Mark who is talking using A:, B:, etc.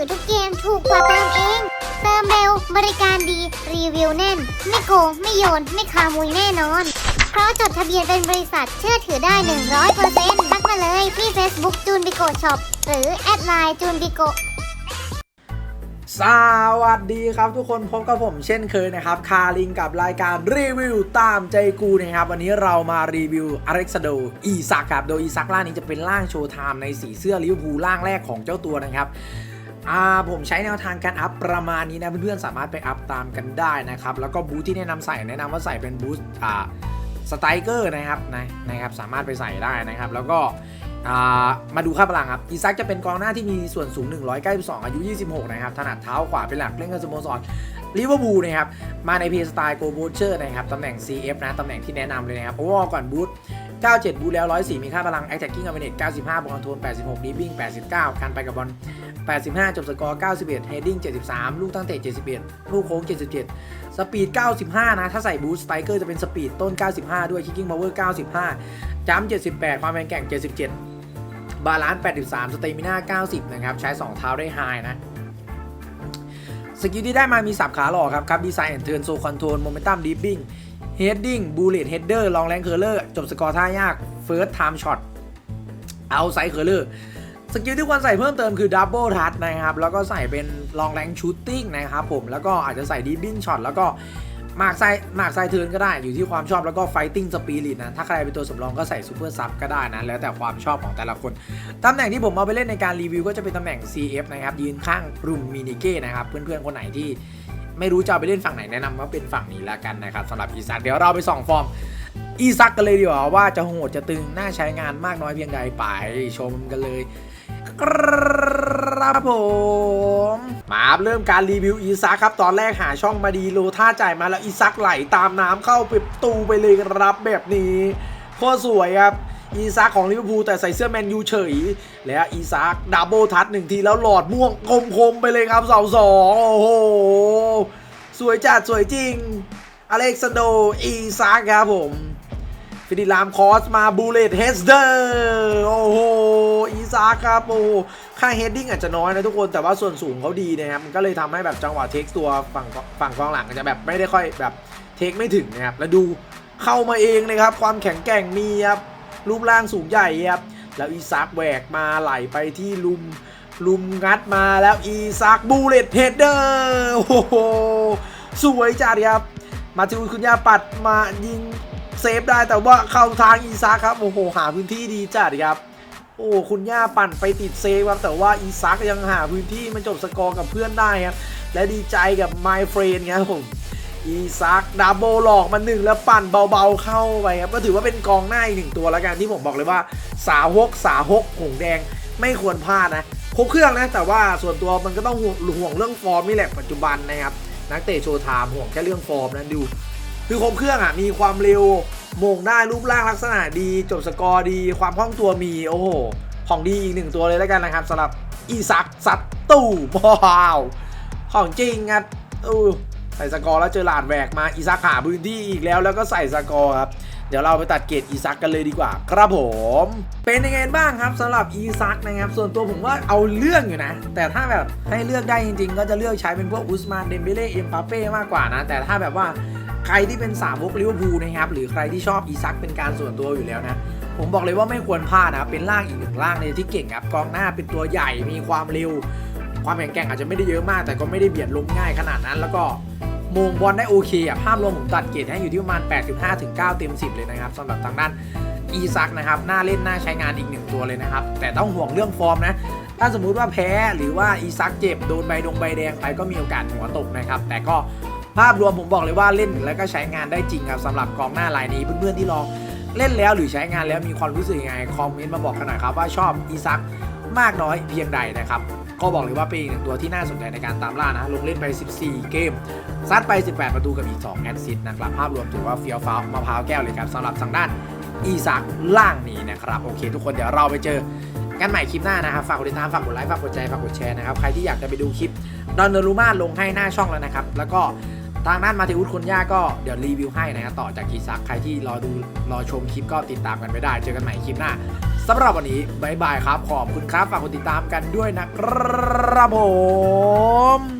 A: อทุกเกมถูกกว่าเติมเอง เติมเริการดี รีวิวแน่น ไม่โกง ไม่โยน ไม่คามุยแน่นอน เพราะจดทะเบียนเป็นบริษัทเชื่อถือได้ 100%ทักมาเลยที่ Facebook จูนบิโกช็อปหรือแอดไลน์จูนบิโก
B: สวัสดีครับทุกคนพบกับผมเช่นเคยนะครับ คาริงกับรายการรีวิวตามใจกูนะครับ วันนี้เรามารีวิวอเล็กซาโดอีซักครับ โดยอีซักล่างนี้จะเป็นร่างโชว์ไทม์ในสีเสื้อลิเวอร์พูลร่างแรกของเจ้าตัวนะครับ อ่าผมใช้แนวทางการอัพประมาณนี้นะเพื่อนๆสามารถไปอัพตามกันได้นะครับ แล้วก็บูทที่แนะนำใส่แนะนำว่าใส่เป็นบูทอ่าสไตรเกอร์นะครับนะนะครับสามารถไปใส่ได้นะครับ แล้วก็ามาดูค่าพลังครับอีซักจะเป็นกองหน้าที่มีส่วนสูง 192 อายุ 26 นะครับ ถนัดเท้าขวาเป็นหลักเล่นกับสโมสรลิเวอร์พูลนะครับ มาในเพย์สไตล์โกโบเชอร์นะครับ ตำแหน่ง CF นะ ตำแหน่งที่แนะนำเลยนะครับโอเวอร์ก่อนบูท 97บูแล้ว 104 มีค่าพลัง attacking a v e r a g e 95 บอลคอนโทรล86 dribbling 89 การไปกับบอล 85 จบสกอร์ 91 heading 73 ลูกตั้งเตะ 71 ลูกโค้ง 77 สปีด 95 นะ ถ้าใส่บูสต์สไตรเกอร์จะเป็นสปีดต้น 95 ด้วย kicking power 95 จัมป์78 ความแข็งแกร่ง 77 บาลานซ์ 83 สเตมิน่า 90 นะครับ ใช้ 2 เท้าได้ไฮนะสกิลที่ได้มามีสับขาหล่อครับครับดีไซน์แอนเทิร์นโซคอนโทรลโมเมนตัมดิฟบิ้ง เฮดดิ้งบูเลตเฮดเดอร์ลองแรงเคอร์เลอร์จบสกอร์ท่ายากเฟิร์สไทม์ช็อตเอาไซเคอร์เลอร์สกิลที่ควรใส่เพิ่มเติมคือดับเบิลทัชนะครับ แล้วก็ใส่เป็นลองแรงชูตติ้งนะครับผม แล้วก็อาจจะใส่ดีบินช็อตแล้วก็หมากไซหมากไซเทิร์นก็ได้อยู่ที่ความชอบแล้วก็ไฟติ้งสปิริตนะ ถ้าใครเป็นตัวสำรองก็ใส่ซูเปอร์ซับก็ได้นะ แล้วแต่ความชอบของแต่ละคน ตำแหน่งที่ผมเอาไปเล่นในการรีวิวก็จะเป็นตำแหน่ง CF นะครับยืนข้างรุมมินิเก้นะครับเพื่อนๆคนไหนที่ ไม่รู้จะไปเล่นฝั่งไหนแนะนำว่าเป็นฝั่งนี้แล้วกันนะครับสำหรับอีซักเดี๋ยวเราไปส่องฟอร์มอีซักกันเลยดีกว่าว่าจะโหดจะตึงน่าใช้งานมากน้อยเพียงใดไปชมกันเลยครับผมมาเริ่มการรีวิวอีซักครับ ตอนแรกหาช่องมาดีโลท่าจ่ายมาแล้วอีซักไหลตามน้ำเข้าไปตูไปเลยครับแบบนี้โคตรสวยครับ อีซักของลิเวอร์พูลแต่ใส่เสื้อแมนยูเฉย แล้วอีซักดับเบิลทัชหนึ่งทีแล้วหลอดม่วงคมๆไปเลยครับเสาสองโอ้โห สวยจัดสวยจริง อเล็กซานโดอีซักครับผมฟิดิลามคอสมาบูเลตเฮสเดอร์โอ้โหอีซากครับโอ้โค่าเฮดดิ้งอาจจะน้อยนะทุกคนแต่ว่าส่วนสูงเขาดีนะครับมันก็เลยทำให้แบบจังหวะเทคตัวฝั่งฝั่งกองหลังอาจจะแบบไม่ได้ค่อยแบบเทคไม่ถึงนะครับแล้วดูเข้ามาเองเลยครับ ความแข็งแกร่งมีครับ รูปร่างสูงใหญ่ครับแล้วอีซักแหวกมาไหลไปที่ลุมลุมงัดมาแล้วอีซักบูเลตเฮดเดอร์โอ้โหสวยจัดครับมาทิวคุณยาปัดมายิงเซฟได้แต่ว่าเข้าทางอีซักครับโอ้โหหาพื้นที่ดีจัดครับโอ้คุณย่าปั่นไปติดเซฟครับแต่ว่าอีซักยังหาพื้นที่มันจบสกอร์กับเพื่อนได้ครับและดีใจกับไมเฟรนครับผม อีซักดับเบิลหลอกมาหนึ่งแล้วปั่นเบาๆเข้าไปครับ ก็ถือว่าเป็นกองหน้าอีกหนึ่งตัวแล้วกันที่ผมบอกเลยว่า สาวกสาวกหงแดงไม่ควรพลาดนะครบเครื่องนะ แต่ว่าส่วนตัวมันก็ต้องห่วงวงเรื่องฟอร์มนี่แหละปัจจุบันนะครับ นักเตะโชว์ไทม์ห่วงแค่เรื่องฟอร์มนะดูคือครบเครื่องอะมีความเร็วมงได้รูปร่างลักษณะดี จบสกอร์ดี ความคล่องตัวมีโอ้โหของดีอีกหนึ่งตัวเลยแล้วกันนะครับสำหรับอีซักซัตตู่ว้าวของจริงครับอู้ ส่สกอร์แล้วเจอหลาดแหวกมาอีซักหาพื้นที่อีกแล้วแล้วก็ใส่สกอร์ครับเดี๋ยวเราไปตัดเกรดอีซักกันเลยดีกว่า ครับผม เป็นยังไงบ้างครับสำหรับอีซักนะครับ ส่วนตัวผมว่าเอาเรื่องอยู่นะ แต่ถ้าแบบให้เลือกได้จริง ๆ ก็จะเลือกใช้เป็นพวกอุสมานเดมเบเล่เอ็มปาเป้มากกว่านะ แต่ถ้าแบบว่าใครที่เป็นสาวกลิเวอร์พูลนะครับ หรือใครที่ชอบอีซักเป็นการส่วนตัวอยู่แล้วนะ ผมบอกเลยว่าไม่ควรพลาดนะเป็นร่างอีกหนึ่งร่างเลยที่เก่งครับกองหน้าเป็นตัวใหญ่มีความเร็ว ความแข็งแกร่งอาจจะไม่ได้เยอะมาก แต่ก็ไม่ได้เบียดล้มง่ายขนาดนั้นแล้วก็ มงบอลได้โอเคอะภาพรวมผมตัดเกรดให้อยู่ที่ประมาณ 8.5ถึง9เต็ม 10 เลยนะครับสำหรับทางด้านอีซักนะครับน่าเล่นน่าใช้งานอีกหนึ่งตัวเลยนะครับ แต่ต้องห่วงเรื่องฟอร์มนะ ถ้าสมมุติว่าแพ้หรือว่าอีซักเจ็บโดนใบดงใบแดงไปก็มีโอกาสหัวตกนะครับ แต่ก็ภาพรวมผมบอกเลยว่าเล่นแล้วก็ใช้งานได้จริงครับสำหรับกองหน้ารายนี้เพื่อนๆที่ลองเล่นแล้วหรือใช้งานแล้วมีความรู้สึกยังไงคอมเมนต์มาบอกกันหน่อยครับว่าชอบอีซักมากน้อยเพียงใดนะครับ ก็บอกเลยว่าเป็นอีกหนึ่งตัวที่น่าสนใจในการตามล่านะ ลงเล่นไป 14 เกม ซัดไป 18 ประตูกับอีก 2 แอสซิสต์นะครับ ภาพรวมถือว่าเฟียวฟ้าวมาพร้าวแก้วเลยครับสำหรับทางด้านอีซักล่างนี้นะครับ โอเคทุกคนเดี๋ยวเราไปเจอกันใหม่คลิปหน้านะครับ ฝากกดติดตาม ฝากกดไลค์ ฝากกดใจ ฝากกดแชร์นะครับ ใครที่อยากจะไปดูคลิปดอนเดลูมาลงให้หน้าช่องแล้วนะครับ แล้วก็ ทางด้านมาเทอุสคนยากก็เดี๋ยวรีวิวให้นะครับต่อจากกีซักใครที่รอดูรอชมคลิปก็ติดตามกันไปได้ เจอกันใหม่คลิปหน้าสำหรับวันนี้บายบายครับ ขอบคุณครับฝากกดติดตามกันด้วยนะครับผม